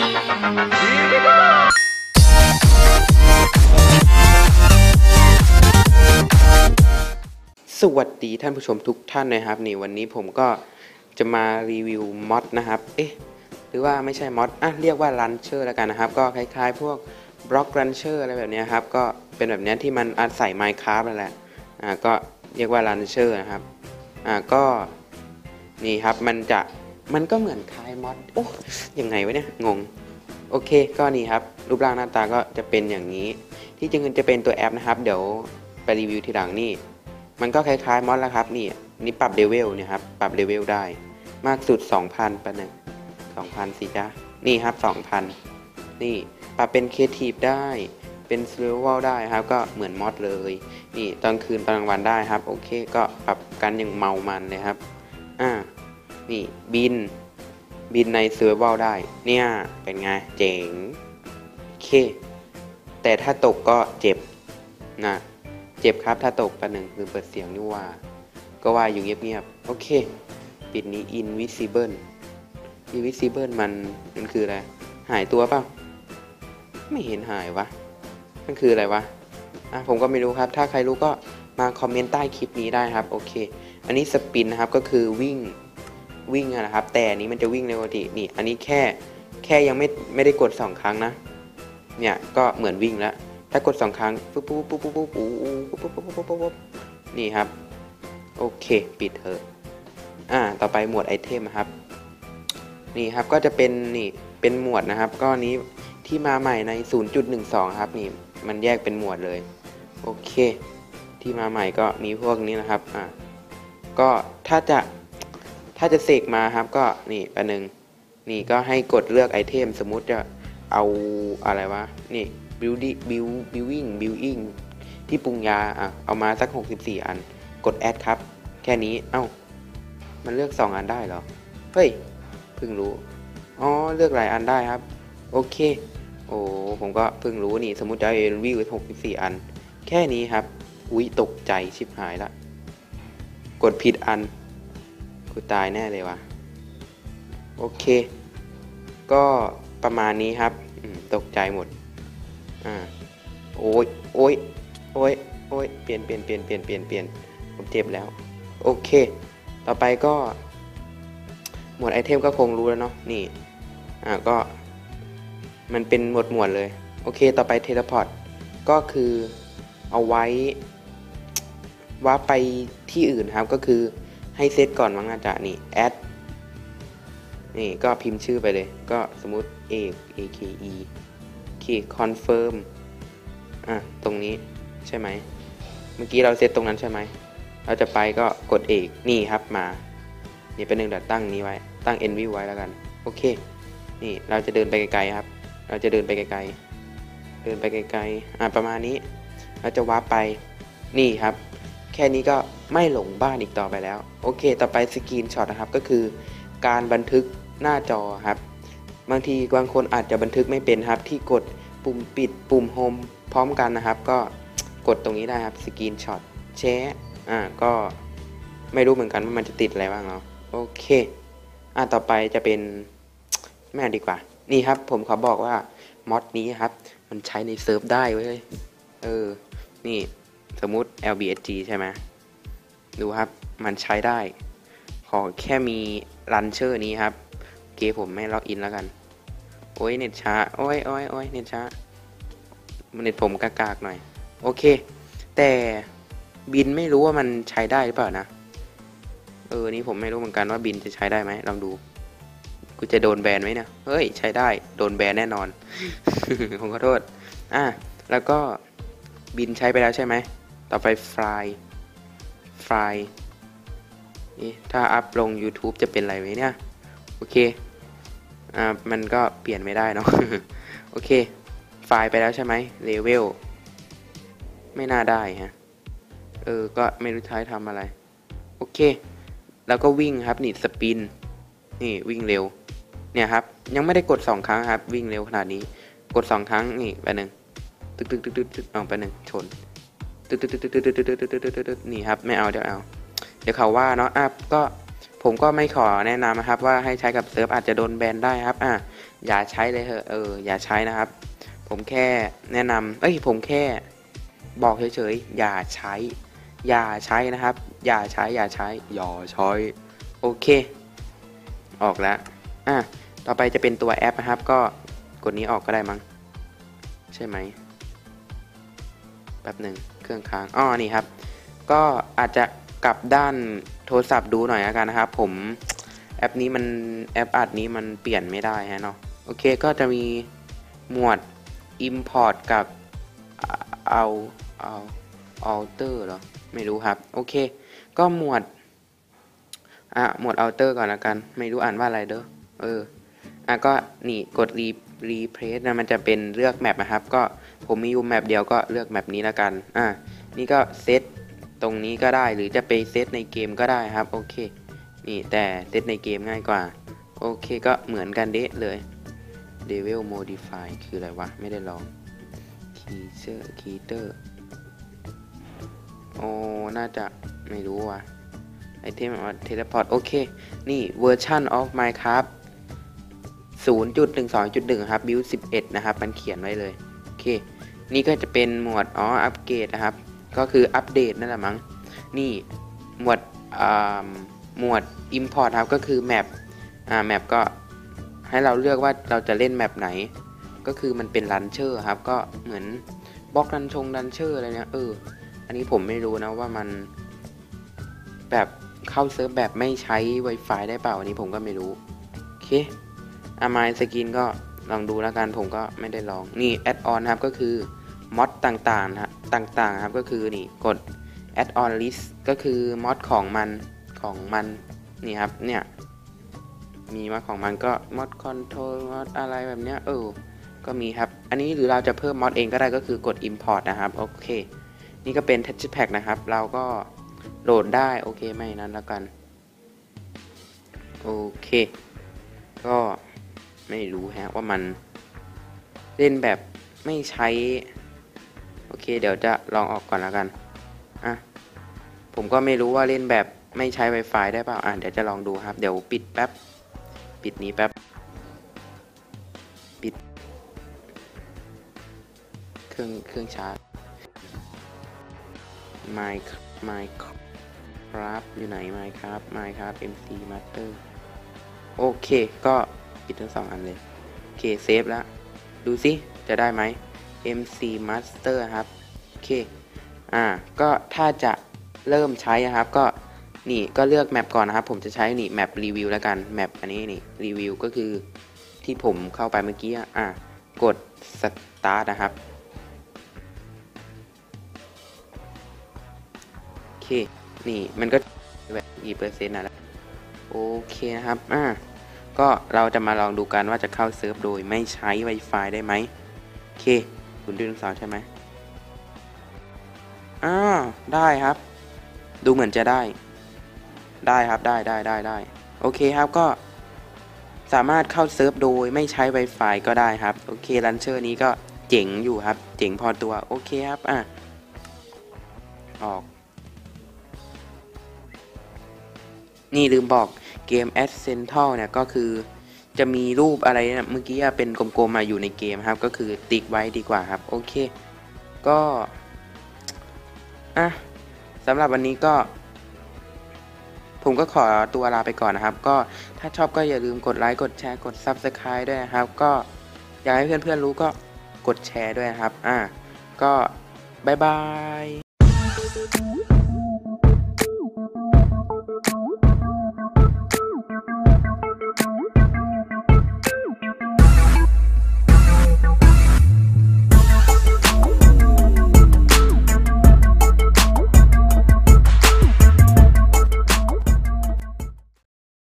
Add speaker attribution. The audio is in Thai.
Speaker 1: สวัสดีท่านผู้ชมทุกท่านนะครับนี่วันนี้ผมก็จะมารีวิวมอดนะครับ เอ๊ะ หรือว่าไม่ใช่มอดอะเรียกว่าลันเชอร์แล้วกันนะครับ ก็คล้ายๆ พวกบล็อกลันเชอร์อะไรแบบนี้ครับ ก็เป็นแบบนี้ที่มันอาศัย Minecraft นั่นแหละอ่าก็เรียกว่าลันเชอร์นะครับอ่าก็นี่ครับมันจะ มันก็เหมือนคล้ายมอดโอ้ยังไงวะเนี่ย งง โอเค ก็นี่ครับ รูปร่างหน้าตาก็จะเป็นอย่างนี้ ที่จริงจะเป็นตัวแอปนะครับ เดี๋ยวไปรีวิวทีหลังนี่ มันก็คล้ายๆมอดแล้วครับ นี่ นี่ปรับเลเวลเนี่ยครับ ปรับเลเวลได้ มากสุด 2,000ปะหนึ่ง2,000สิจ้านี่ครับ 2,000 นี่ ปรับเป็นครีเอทีฟได้ เป็นเซ r ร์ a l ได้ครับ ก็เหมือนมอดเลย นี่ ตอนคืนตอนกลางวันได้ครับ โอเค ก็ปรับกันอย่างเมามันเลยครับ อ่า นี่บิน บินในเซ r ร์ a l ได้ เนี่ย เป็นไง เจ๋งโอเค แต่ถ้าตกก็เจ็บนะเจ็บครับถ้าตกประหนึ่งคือเปิดเสียงนี่ว่า ก็ว่าอยู่เงียบๆโอเค ปิดนี้ invisible invisible มันมันคืออะไร หายตัวเปล่าไม่เห็นหายวะมันคืออะไรวะอะผมก็ไม่รู้ครับ ถ้าใครรู้ก็มาคอมเมนต์ใต้คลิปนี้ได้ครับ โอเค อันนี้สปินนะครับก็คือวิ่ง วิ่งนะครับ แต่อันนี้มันจะวิ่งเร็วกว่าที่นี่อันนี้แค่แค่ยังไม่ไม่ได้กดสองครั้งนะเนี่ยก็เหมือนวิ่งแล้วถ้ากดสองครั้งปุ๊บปุ๊บปุ๊บปุ๊บปุ๊บปุ๊บปุ๊บปุ๊บปุ๊บปุ๊บปุ๊บนี่ครับโอเค ปิดเถอะอ่าต่อไปหมวดไอเทมครับ นี่ครับก็จะเป็นนี่เป็นหมวดนะครับ ก็นี้ที่มาใหม่ใน 0.12 ครับนี่มันแยกเป็นหมวดเลย โอเค ที่มาใหม่ก็มีพวกนี้นะครับอ่าก็ถ้าจะ ถ้าจะเสกมาครับก็นี่ประหนึ่งนี่ก็ให้กดเลือกไอเทมสมมุติจะเอาอะไรวะ นี่ building build building building ที่ปรุงยาอะเอามาสัก 64 อัน กดแอดครับ แค่นี้เอ้า มันเลือก 2 อันได้เหรอ เฮ้ยเพิ่งรู้ อ๋อ เลือกหลายอันได้ครับ โอเค โอ้ผมก็เพิ่งรู้นี่ สมมติจะเอาเอ็นวิว64อัน แค่นี้ครับ อุ๊ย ตกใจชิบหายละ กดผิดอัน กูตายแน่เลยวะโอเค ก็ประมาณนี้ครับตกใจหมด อ่า โอ้ยโอ้ยโอ้ยโอ้ยเปลี่ยนเปลี่ยนเปลี่ยนเปลี่ยนเปลี่ยนเปลี่ยนผมเจ็บแล้ว โอเค ต่อไปก็ หมวดไอเทมก็คงรู้แล้วเนาะ นี่ อ่า ก็ มันเป็นหมวดหมวดเลย โอเค ต่อไปเทเลพอร์ต ก็คือเอาไว้ว่าไปที่อื่นครับ ก็คือ ให้เซตก่อนมั้งอาจารย์นี่ add นี่ ก็พิมพ์ชื่อไปเลย ก็สมมุติเอก ake โอเค confirm อะ ตรงนี้ใช่ไหม เมื่อกี้เราเซตตรงนั้นใช่ไหม เราจะไปก็กดเอกนี่ครับมา นี่เป็นหนึ่งเดี๋ยวตั้งนี้ไว้ ตั้ง n v ไว้แล้วกัน โอเค นี่เราจะเดินไปไกลๆครับ เราจะเดินไปไกลๆ เดินไปไกลๆ อะ ประมาณนี้ เราจะวาร์ปไป นี่ครับ ค่นี้ก็ไม่หลงบ้านอีกต่อไปแล้ว โอเค ต่อไปสกรีนช็อตนะครับก็คือการบันทึกหน้าจอครับ บางทีบางคนอาจจะบันทึกไม่เป็นครับ ที่กดปุ่มปิดปุ่มโฮมพร้อมกันนะครับ ก็กดตรงนี้ได้ครับสกรีนช็อตแชะอ่าก็ไม่รู้เหมือนกันว่ามันจะติดอะไรบ้างเนาะโอเคอ่าต่อไปจะเป็นแม่ดีกว่า นี่ครับ ผมขอบอกว่ามอดนี้ครับ มันใช้ในเซิร์ฟได้เว้ยเออ นี่ สมมุติ LBSG ใช่ไหมดูครับมันใช้ได้ ขอแค่มีรันเชอร์นี้ครับเคผมไม่ล็อกอินแล้วกัน โอ้ยเน็ตช้า โอ้ยโอ้ยโอ้ยเน็ตช้า เน็ตผมกากๆหน่อย โอเค แต่บินไม่รู้ว่ามันใช้ได้หรือเปล่านะ เออ นี่ผมไม่รู้เหมือนกันว่าบินจะใช้ได้ไหมลองดู กูจะโดนแบนไหมเนี่ย เฮ้ย ใช้ได้ โดนแบนแน่นอน ผมขอโทษ อะ แล้วก็บินใช้ไปแล้วใช่ไหม ต่อไปไฟล์ไฟล์นี่ถ้าอัพลง YouTube จะเป็นอะไรไหมเนี่ย โอเค อ่า มันก็เปลี่ยนไม่ได้เนาะ โอเค ไฟล์ไปแล้วใช่ไหมเลเวล ไม่น่าได้ฮะ เออ ก็ไม่รู้ท้ายทำอะไร โอเค แล้วก็วิ่งครับ นี่สปิน นี่วิ่งเร็ว เนี่ยครับ ยังไม่ได้กดสองครั้งครับ วิ่งเร็วขนาดนี้ กดสองครั้งนี่ไปหนึ่งตึกตึกตึกตึกตึกเอาไปหนึ่งชน ตึ๊ดตึ๊ดตึ๊ดตึ๊ดตึ๊ดตึ๊ดตึ๊ดตึ๊ดตึ๊ดนี่ครับไม่เอาเดี๋ยวเอาเดี๋ยวเขาว่าเนาะอะก็ผมก็ไม่ขอแนะนำนะครับ ว่าให้ใช้กับเซิร์ฟอาจจะโดนแบนได้ครับ อะอย่าใช้เลยเถอะเอออย่าใช้นะครับ ผมแค่แนะนำเอ้ยผมแค่ บอกเฉยๆอย่าใช้ อย่าใช้นะครับ อย่าใช้อย่าใช้อย่าใช้โอเค ออกแล้วอะต่อไปจะเป็นตัวแอปนะครับ ก็กดนี้ออกก็ได้มั้งใช่ไหม แป๊บหนึ่งเครื่องค้างอ้อนี่ครับ ก็อาจจะกลับด้านโทรศัพท์ดูหน่อยแล้วกันนะครับ ผมแอปนี้มันแอปอัดนี้มันเปลี่ยนไม่ได้ฮะเนาะโอเคก็จะมีหมวด Import กับเอาเอา Alter เหรอ ไม่รู้ครับ โอเค ก็หมวด อะ หมวด Alter ก่อนละกัน ไม่รู้อ่านว่าอะไรเด้อเออ อะ ก็นี่กด re replace นะมันจะเป็นเลือกแมปนะครับ ก็ ผมมีอยู่แมปเดียวก็เลือกแมปนี้ละกัน อะนี่ก็เซตตรงนี้ก็ได้หรือจะไปเซตในเกมก็ได้ครับ โอเค นี่แต่เซตในเกมง่ายกว่า โอเคก็เหมือนกันเดะเลย Level Modify คืออะไรวะ ไม่ได้ลอง Teacher Keter โอ้ น่าจะไม่รู้ว่ะไอเทมว่า Teleport โอเค นี่ Version of Minecraft 0.12.1 ครับ Build 11 นะครับ มันเขียนไว้เลย โอเค นี่ก็จะเป็นหมวดอ๋ออัปเกรดนะครับ ก็คืออัปเดตนั่นแหละมั้งนี่หมวดอ่าหมวด Import ครับก็คือแมปอ่าแมปก็ให้เราเลือกว่าเราจะเล่นแมปไหน ก็คือมันเป็นรันเชอร์ครับ ก็เหมือนบล็อกรันชงรันเชอร์อะไรเนี่ยเออ อันนี้ผมไม่รู้นะว่ามันแบบเข้าเซิร์ฟแบบไม่ใช้ Wi-Fi ได้เปล่าอันนี้ผมก็ไม่รู้โอเคอามายสกินก็ลองดูแล้วกันผมก็ไม่ได้ลองนี่แอดออนครับก็คือ มอดต่างๆนะต่างๆครับก็คือนี่กด add on list ก็คือมอดของมันของมันนี่ครับเนี่ยมีมอดของมันก็มอดคอนโทรลมอดอะไรแบบเนี้ยเออก็มีครับ อันนี้หรือเราจะเพิ่มมอดเองก็ได้ก็คือกด import นะครับโอเค นี่ก็เป็น texture pack นะครับ เราก็โหลดได้โอเคไม่นั้นแล้วกันโอเค ก็ไม่รู้ฮะว่ามันเล่นแบบไม่ใช้ โอเค เดี๋ยวจะลองออกก่อนแล้วกันอะผมก็ไม่รู้ว่าเล่นแบบไม่ใช้ Wi-Fi ได้เปล่าอะเดี๋ยวจะลองดูครับ เดี๋ยวปิดแป๊บ ปิดนี้แป๊บ ปิด เครื่องเครื่องชาร์จ My My ครับอยู่ไหน My ครับ My ครับ MC Master โอเค ก็ปิดทั้งสองอันเลย โอเค เซฟแล้ว ดูสิ จะได้ไหม MC Master ครับ โอเค อ่า ก็ถ้าจะเริ่มใช้นะครับ ก็นี่ก็เลือกแมปก่อนนะครับ ผมจะใช้นี่แมปรีวิวแล้วกัน แมปอันนี้นี่รีวิวก็คือที่ผมเข้าไปเมื่อกี้ อะ กด start นะครับ โอเค นี่มันก็แบบกี่เปอร์เซ็นต์นะโอเคนะครับ อ่าก็เราจะมาลองดูกันว่าจะเข้าเซิร์ฟโดยไม่ใช้ Wi-Fi ได้ไหมโอเค คุณดูทั้งสองใช่ไหมอ้าได้ครับ ดูเหมือนจะได้ ได้ครับได้ได้ได้ได้โอเคครับก็สามารถเข้าเซิร์ฟโดยไม่ใช้ Wi-Fi ก็ได้ครับ โอเคลันเชอร์นี้ก็เจ๋งอยู่ครับ เจ๋งพอตัวโอเคครับอะออก นี่ลืมบอกเกม a d c e n t a l เนี่ยก็คือ จะมีรูปอะไรนะเมื่อกี้เป็นกลมๆมาอยู่ในเกมครับ ก็คือติ๊กไว้ดีกว่าครับ โอเค ก็ อะสำหรับวันนี้ก็ ผมก็ขอตัวลาไปก่อนนะครับ ก็ถ้าชอบก็อย่าลืมกดไลค์ กดแชร์ กด Subscribe ด้วยนะครับ ก็อยากให้เพื่อนๆรู้ก็กดแชร์ด้วยนะครับ อะก็บายบาย